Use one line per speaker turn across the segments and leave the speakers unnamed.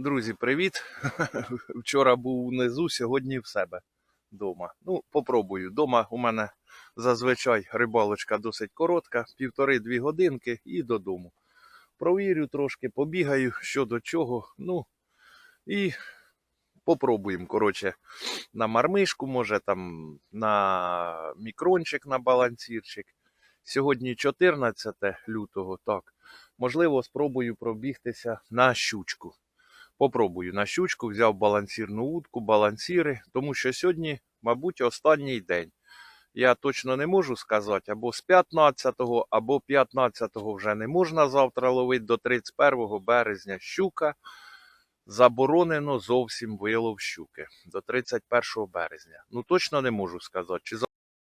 Друзі, привіт! Вчора був внизу, сьогодні в себе вдома. Ну, попробую. Дома у мене зазвичай рибалочка досить коротка, півтори-дві годинки і додому. Провірю трошки, побігаю, що до чого. Ну і попробуємо. Коротше, на мармишку, може там на мікрончик, на балансірчик. Сьогодні 14 лютого, так. Можливо, спробую пробігтися на щучку. Попробую на щучку, взяв балансірну удку, балансіри, тому що сьогодні, мабуть, останній день. Я точно не можу сказати, або з 15-го, або 15-го вже не можна завтра ловити до 31 березня щука. Заборонено зовсім вилов щуки до 31 березня. Ну точно не можу сказати, чи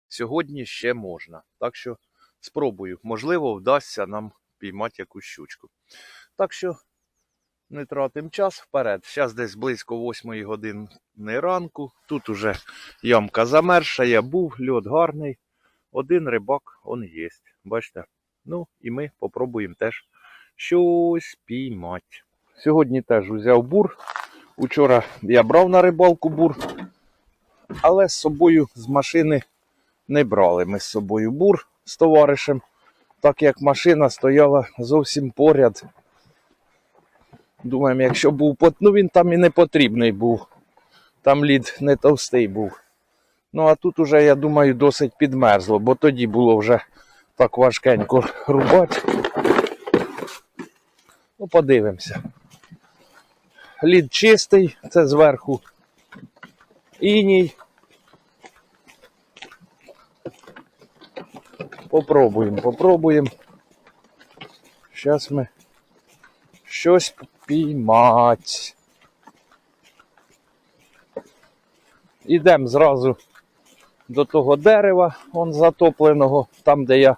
сьогодні ще можна. Так що спробую. Можливо, вдасться нам піймати якусь щучку. Так що не тратим час вперед. Зараз десь близько 8 години ранку. Тут уже ямка замерша, я був, льот гарний. Один рибак, он є. Бачите? Ну, і ми попробуємо теж щось піймати. Сьогодні теж взяв бур. Учора я брав на рибалку бур, але з собою з машини не брали ми з собою бур з товаришем, так як машина стояла зовсім поряд. Думаємо, якщо був пот... ну він там і не потрібний був. Там лід не товстий був. Ну а тут уже, я думаю, досить підмерзло, бо тоді було вже так важкенько рубати. Ну, подивимося. Лід чистий, це зверху іній. Попробуємо, попробуємо. Зараз ми щось піймать. Ідемо зразу до того дерева, он затопленого, там, де я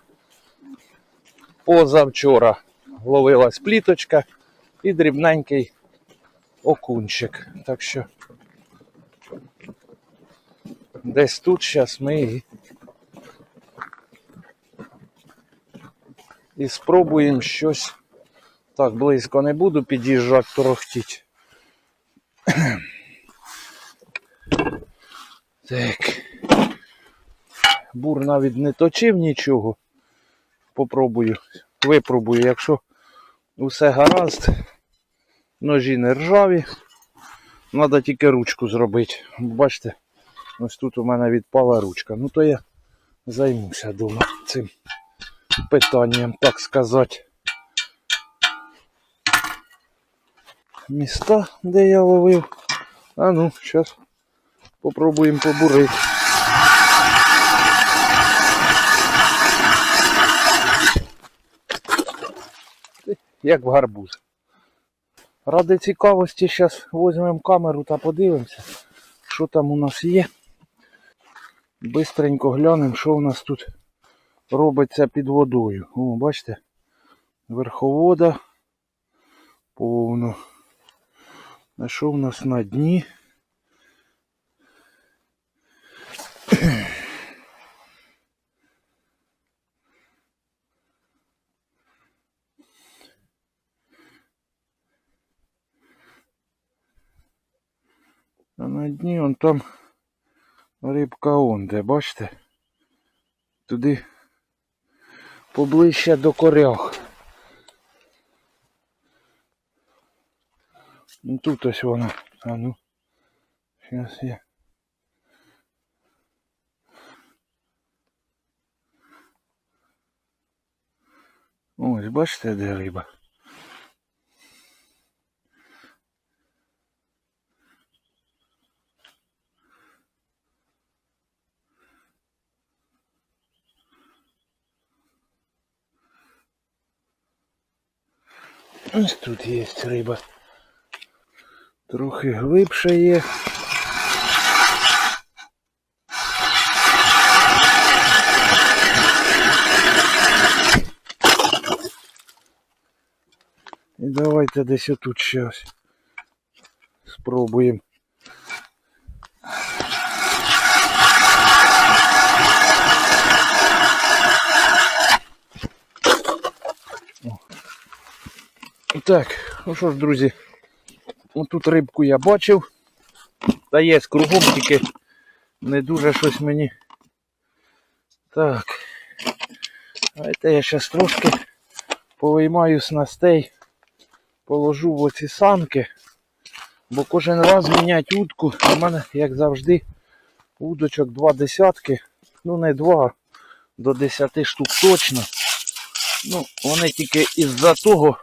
позавчора ловилась пліточка і дрібненький окунчик. Так що десь тут зараз ми і, і спробуємо щось. Так, близько не буду під'їжджати, торохтіть. Так. Бур навіть не точив нічого. Попробую, випробую, якщо усе гаразд, ножі не ржаві. Треба тільки ручку зробити. Бачите, ось тут у мене відпала ручка. Ну то я займуся дома цим питанням, так сказати. Міста, де я ловив. А ну, зараз попробуємо побурити. Як в гарбуз. Ради цікавості зараз візьмемо камеру та подивимося, що там у нас є. Бистренько глянемо, що у нас тут робиться під водою. О, бачите, верховода повно. А що в нас на дні? А на дні он там рибка он де, бачите? Туди поближче до корях. Ну тут ось вона. А ну. Зараз я. Ось, бачите, де риба? Ось тут є риба. Трохи глибше є. І давайте десь отут щось спробуємо. О. Так, ну що ж, друзі, Отут рибку я бачив. Та є з кругом, тільки не дуже щось мені. Так. Давайте я зараз трошки повиймаю снастей, положу в оці санки. Бо кожен раз міняти удку. У мене, як завжди, удочок два десятки. Ну не два, до 10 штук точно. Ну, вони тільки із-за того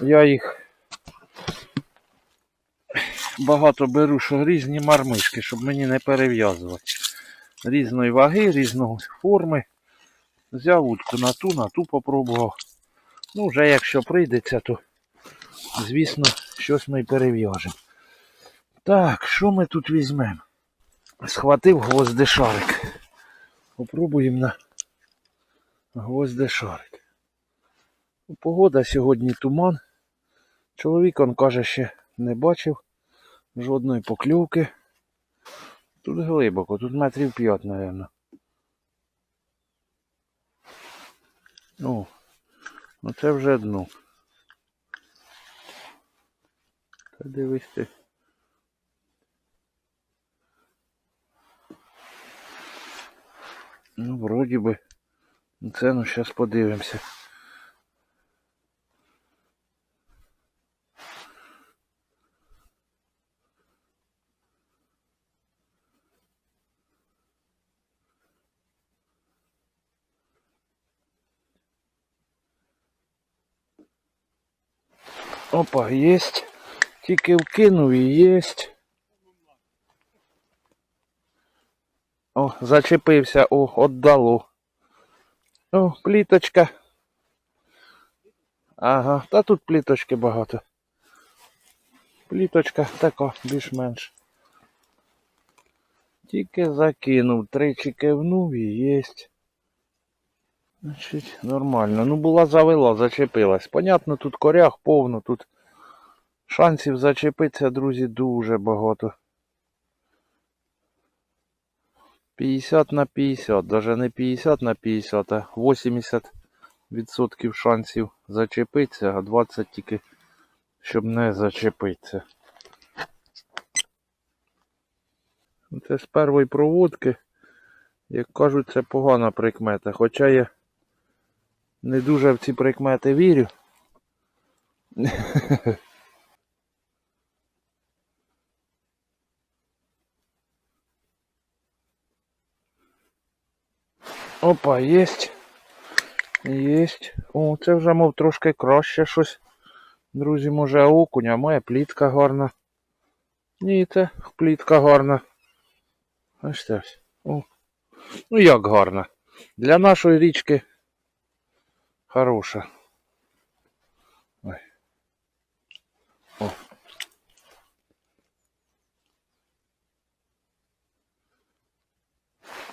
я їх багато беру, що різні мармишки, щоб мені не перев'язувати. Різної ваги, різної форми. Взяв утку на ту, на ту попробував. Ну, вже якщо прийдеться, то звісно, щось ми перев'яжемо. Так, що ми тут візьмемо? Схватив гвоздешарик. Попробуємо на гвоздешарик. Погода сьогодні туман. Чоловік, он каже, ще не бачив жодної покльовки. Тут глибоко, тут метрів 5, мабуть. Ну, ну це вже дно. Та дивись ти. Ну, вроді би. Це ну зараз подивимося. Опа, єсть. Тільки вкинув і єсть. О, зачепився, о, отдало. О, пліточка. Ага, та тут пліточки багато. Пліточка така, більш-менш. Тільки закинув, тричі кивнув і єсть. Значить, нормально. Ну була завела, зачепилась. Понятно, тут коряг повно, тут шансів зачепитися, друзі, дуже багато. 50 на 50, даже не 50 на 50, а 80% шансів зачепитися, а 20 тільки щоб не зачепитися. Це з першої проводки, як кажуть, це погана прикмета. Хоча я не дуже в ці прикмети вірю. Опа, єсть. Єсть. О, це вже мов трошки краще щось. Друзі, може окунь, а моя плітка гарна. Ні, це плітка гарна. Ось ось. О. Ну як гарна. Для нашої річки хороша. Ой. О.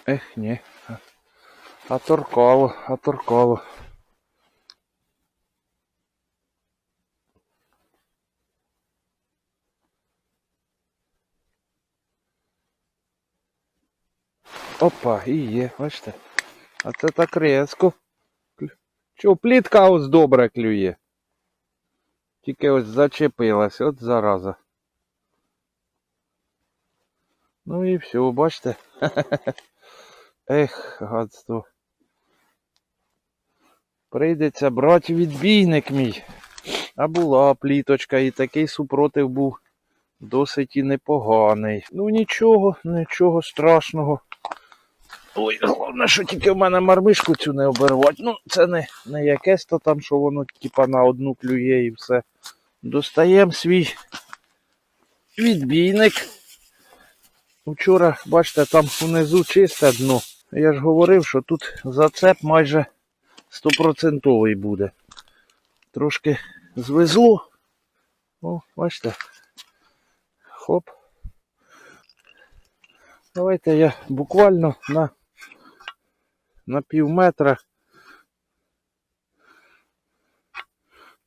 Ех, ні. А торкало, а торкало. Опа, і є, бачите. А це так резко. Чо, плітка ось добре клює. Тільки ось зачепилась, от зараза. Ну і все, бачите. Ех, гадство. Прийдеться брати відбійник мій. А була пліточка і такий супротив був досить і непоганий. Ну нічого, нічого страшного. Ой, головне, що тільки в мене мармишку цю не обірвати. Ну, це не, не якесь то там, що воно типа на одну клює і все. Достаємо свій відбійник. Вчора, бачите, там внизу чисте дно. Я ж говорив, що тут зацеп майже стопроцентовий буде. Трошки звезло. О, бачите. Хоп. Давайте я буквально на, на пів метра.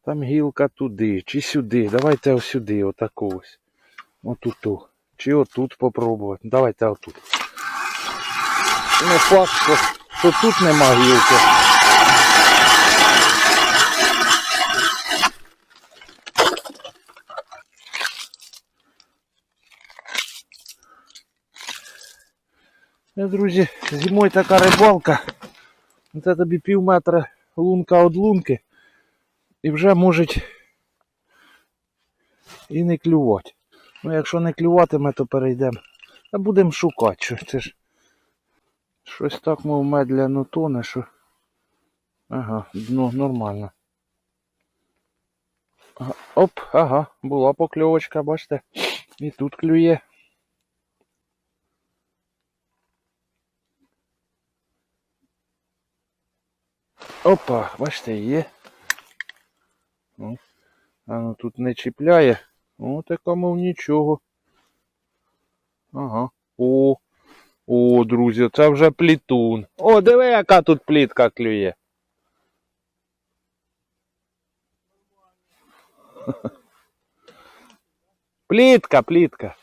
Там гілка туди, чи сюди. Давайте ось сюди, отаку ось. Отуту. Чи отут попробувати. Давайте отут. Не факт, що, що тут нема гілки. Друзі, зимою така рибалка. Це тобі пів метра лунка від лунки. І вже можуть і не клювати. Ну, якщо не клюватиме, то перейдемо. Та будемо шукати. Що це ж щось так, мов медляно тоне, що. Ага, дно нормально. Оп, ага, була покльовочка, бачите. І тут клює. Опа, бачите, є. О, а ну тут не чіпляє. О, така мов нічого. Ага. О, о, друзі, це вже плітун. О, диви, яка тут плітка клює. Плітка, плітка.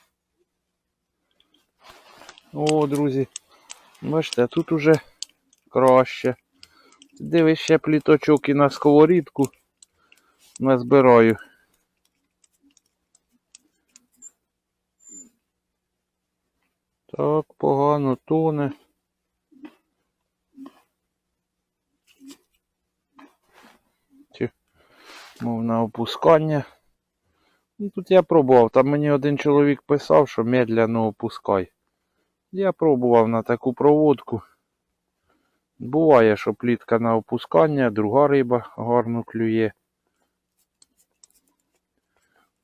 О, друзі. Бачите, тут уже краще. Дивись ще пліточок і на сковорідку. Назбираю. Так, погано тоне. Чи, мов на опускання. Ну, тут я пробував. Там мені один чоловік писав, що медляно опускай. Я пробував на таку проводку. Буває, що плітка на опускання, друга риба гарно клює.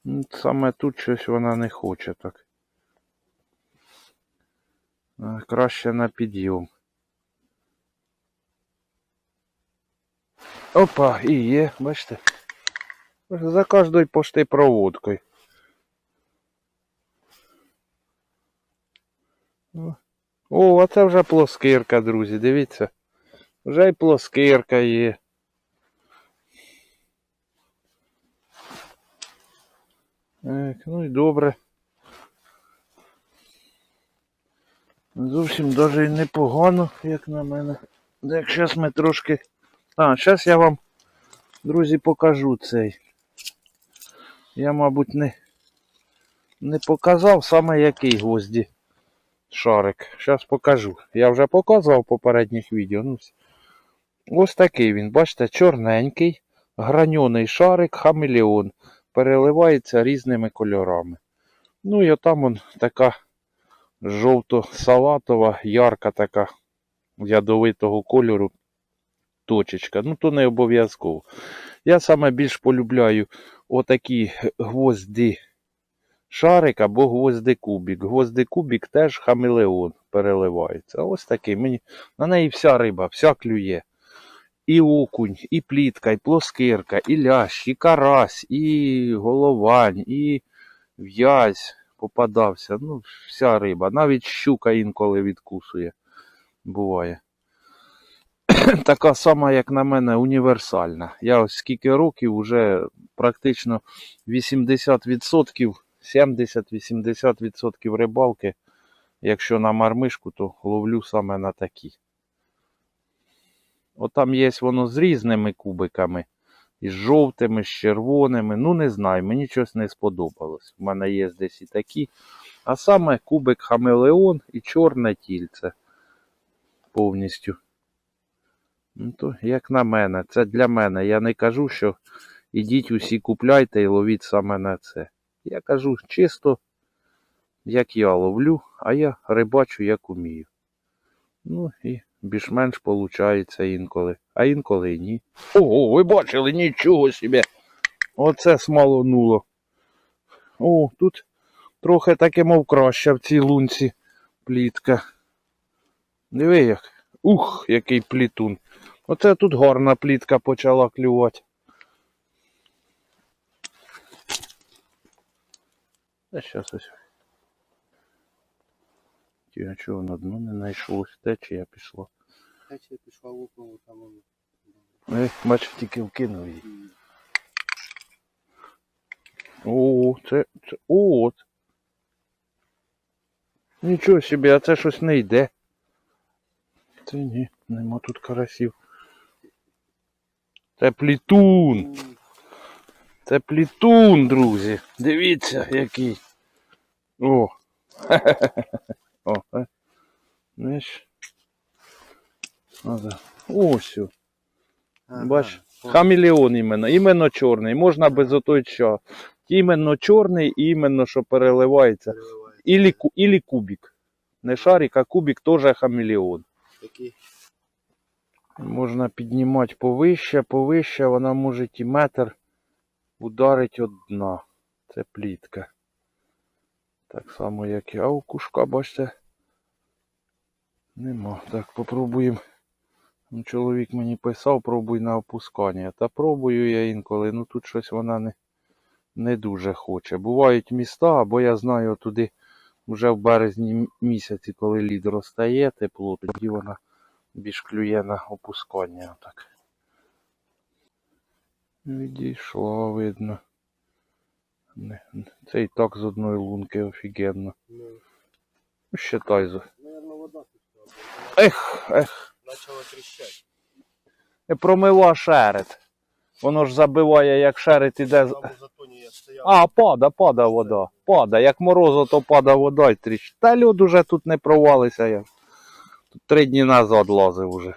Ну, Саме тут щось вона не хоче так. Краще на підйом. Опа, і є, бачите. За кожною пошти проводкою. О, О, а це вже плоскирка, друзі, дивіться. Вже й плоскирка є. Так, ну і добре. Зовсім даже і непогано, як на мене. Так, зараз ми трошки. А, зараз я вам, друзі, покажу цей. Я, мабуть, не, не показав саме який гвозді шарик. Зараз покажу. Я вже показував в попередніх відео. Ну, ось такий він, бачите, чорненький, граньоний шарик, хамелеон. Переливається різними кольорами. Ну і отам он така жовто-салатова, ярка така ядовитого кольору точечка. Ну, то не обов'язково. Я саме більш полюбляю отакі гвозди шарик або гвозди кубік. Гвозди кубік теж хамелеон переливається. Ось такий. Мені... На неї вся риба, вся клює. І окунь, і плітка, і плоскирка, і лящ, і карась, і головань, і в'язь попадався. Ну, вся риба. Навіть щука інколи відкусує. Буває. Така сама, як на мене, універсальна. Я ось скільки років вже практично 80%, 70-80% рибалки, якщо на мармишку, то ловлю саме на такі. Отам є воно з різними кубиками. Із жовтими, з червоними. Ну, не знаю, мені щось не сподобалось. У мене є десь і такі. А саме кубик хамелеон і чорне тільце. Повністю. Ну, то, як на мене, це для мене. Я не кажу, що ідіть усі купляйте і ловіть саме на це. Я кажу чисто, як я ловлю, а я рибачу, як умію. Ну і більш-менш виходить інколи. А інколи і ні. Ого, ви бачили, нічого собі. Оце смалонуло. О, тут трохи таке, мов краще в цій лунці плітка. Диви як. Ух, який плітун. Оце тут гарна плітка почала клювати. Щас ось. Ті, а чого на дно не знайшлось? Де чи я пішла?
Течія пішла луком, там воно.
Е, бачив, тільки вкинув її. О, це, це, о, от. Нічого собі, а це щось не йде. Це ні, нема тут карасів. Це плітун. Це плітун, друзі. Дивіться, який. О. О, е. Знаєш? Ага. Ось.
Ага,
Бач, хамелеон іменно. Іменно чорний. Можна без отой що. Іменно чорний і іменно, що переливається.
Переливає.
Ілі, ілі кубик. Не шарик, а кубик теж хамелеон.
Такі.
Можна піднімати повище, повище, вона може і метр ударить од дна. Це плітка. Так само, як і а у кушка, бачите. Нема. Так, попробуємо. Ну, Чоловік мені писав, пробуй на опускання. Та пробую я інколи, ну тут щось вона не, не дуже хоче. Бувають міста, або я знаю туди вже в березні місяці, коли лід розтає тепло, тоді вона більш клює на опускання. Так. Відійшла, видно. Не, Це і так з одної лунки офігенно.
Ну,
Ну, Считай.
наверно, вода.
Ех, ех.
Почала тріщати.
Не промила шерет. Воно ж забиває, як шерет іде.
Там у затоні я стояв.
А, пада, пада вода. Пада. Як морозу, то пада вода й тріщ. Та льод уже тут не провалися. Я. Тут три дні назад лазив уже.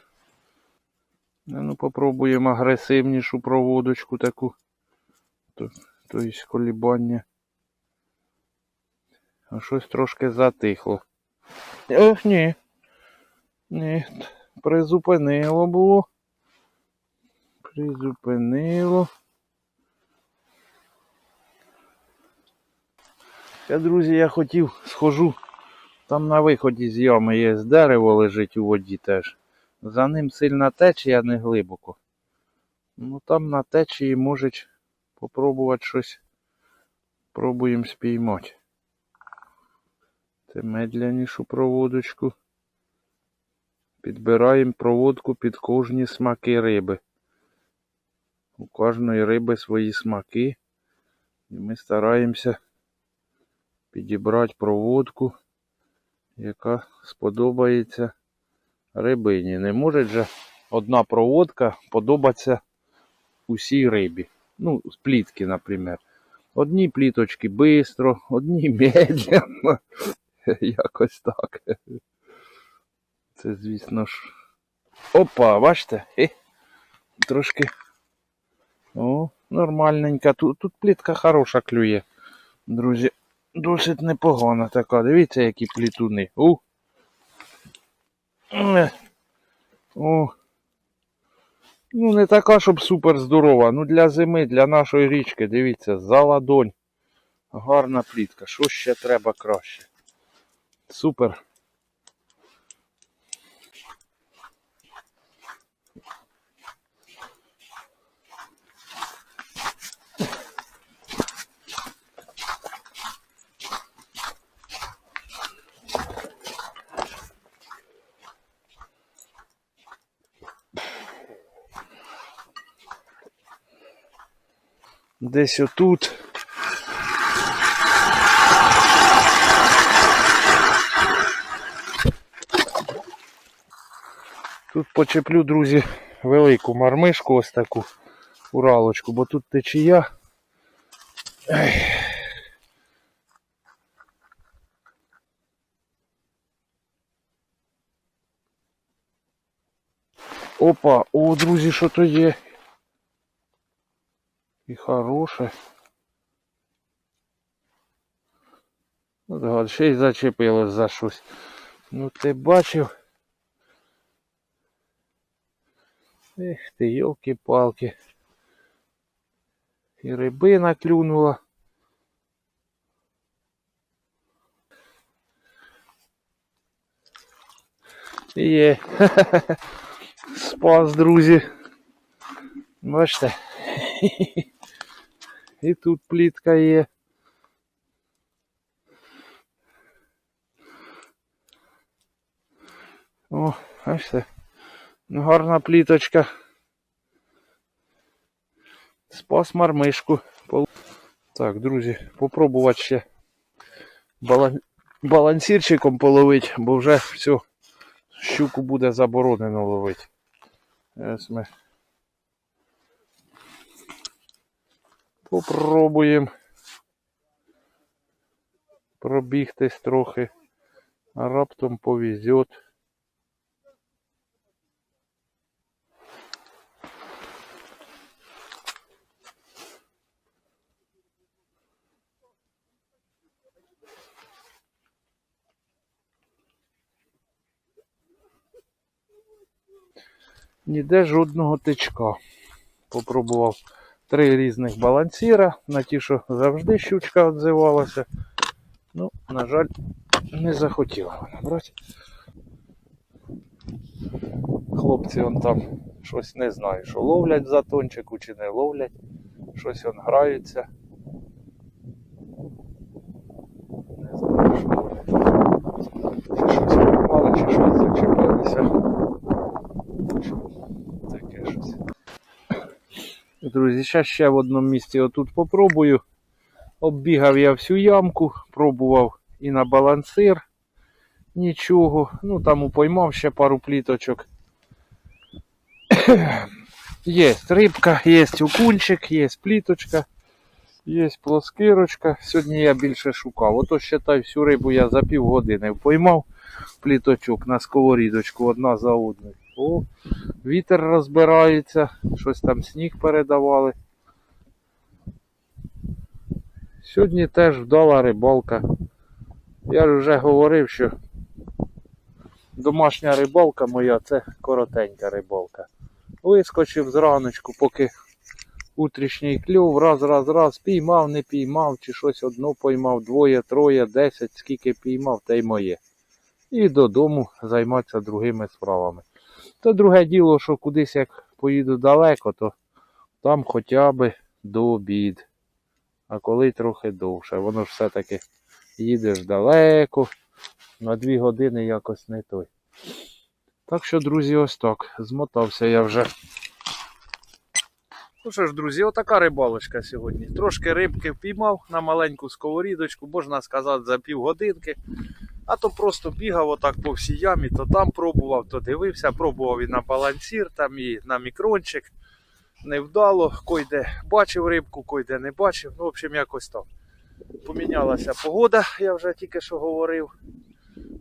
Ну, попробуємо агресивнішу проводочку таку. То, то є колібання. А щось трошки затихло. Ех, ні. Ні. Призупинило було. Призупинило. Я, друзі, я хотів схожу. Там на виході з ями є дерево лежить у воді теж. За ним сильна течія не глибоко. Ну там на течії можуть попробувати щось. Пробуємо спіймати. Це медлянішу проводочку. Підбираємо проводку під кожні смаки риби. У кожної риби свої смаки. І ми стараємося підібрати проводку, яка сподобається рибині. Не може же одна проводка подобатися усій рибі. Ну, з плітки, наприклад. Одні пліточки швидко, одні медленно. Якось так. Це, звісно ж. Опа, бачите? Хе. Трошки. О, нормальненька. Тут, тут плітка хороша клює. Друзі, досить непогана така. Дивіться, які плітуни. У. Е. О. Ну, не така, щоб супер здорова. Ну, для зими, для нашої річки, дивіться, за ладонь. Гарна плітка. Що ще треба краще? Супер. Десь отут. Тут почеплю, друзі, велику мармишку ось таку уралочку, бо тут течія. Опа, о, друзі, що то є? І хороше. От гад, ще й зачепилось за щось. Ну ти бачив? Ех ти, йолки-палки. І рибина клюнула. Є. Спас, друзі. Бачите? І тут плітка є. О, бачите? Ну, Гарна пліточка. Спас мармишку. Так, друзі, попробувати ще балан... балансірчиком половити, бо вже все, щуку буде заборонено ловити. Ось ми Попробуємо пробігтись трохи, а раптом повезет. Ніде жодного тичка попробував три різних балансіра, на ті, що завжди щучка відзивалася. Ну, на жаль, не захотіла вона брати. Хлопці он там щось не знаю, що ловлять в затончику чи не ловлять. Щось он граються. Не знаю, що там. Чи щось поймали, чи щось зачепилися. Чи Таке щось. Друзі, зараз ще в одному місці отут попробую. Оббігав я всю ямку, пробував і на балансир. Нічого. Ну там упоймав ще пару пліточок. Є рибка, є окунчик, є пліточка, є плоскирочка. Сьогодні я більше шукав. Ото считай, всю рибу я за півгодини впоймав пліточок на сковорідочку одна за одною. О, вітер розбирається, щось там сніг передавали. Сьогодні теж вдала рибалка. Я вже говорив, що домашня рибалка моя це коротенька рибалка. Вискочив зраночку, поки утрішній клюв, раз, раз, раз, піймав, не піймав, чи щось одно поймав, двоє, троє, десять, скільки піймав, те й моє. І додому займатися другими справами. То друге діло, що кудись як поїду далеко, то там хоча б до обід. А коли трохи довше. Воно ж все-таки їдеш далеко, на дві години якось не той. Так що, друзі, ось так. Змотався я вже. Ну що ж, друзі, отака рибалочка сьогодні. Трошки рибки впіймав на маленьку сковорідочку, можна сказати, за півгодинки. А то просто бігав отак по всій ямі, то там пробував, то дивився, пробував і на балансір, там і на мікрончик. Невдало, койде бачив рибку, койде не бачив. Ну, в общем, якось так. Помінялася погода, я вже тільки що говорив.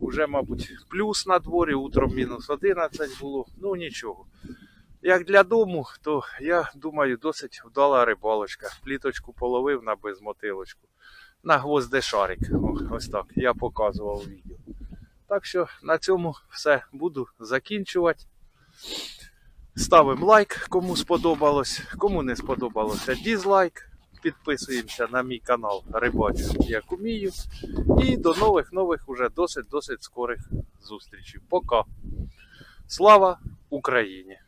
Уже, мабуть, плюс на дворі, утром мінус 11 було. Ну нічого. Як для дому, то я думаю, досить вдала рибалочка. Пліточку половив на безмотилочку. На гвоздешарик. О, ось так. Я показував відео. Так що на цьому все буду закінчувати. Ставимо лайк, кому сподобалось. Кому не сподобалося, дізлайк. Підписуємося на мій канал Рибачу як умію. І до нових нових уже досить досить скорих зустрічей. Пока. Слава Україні!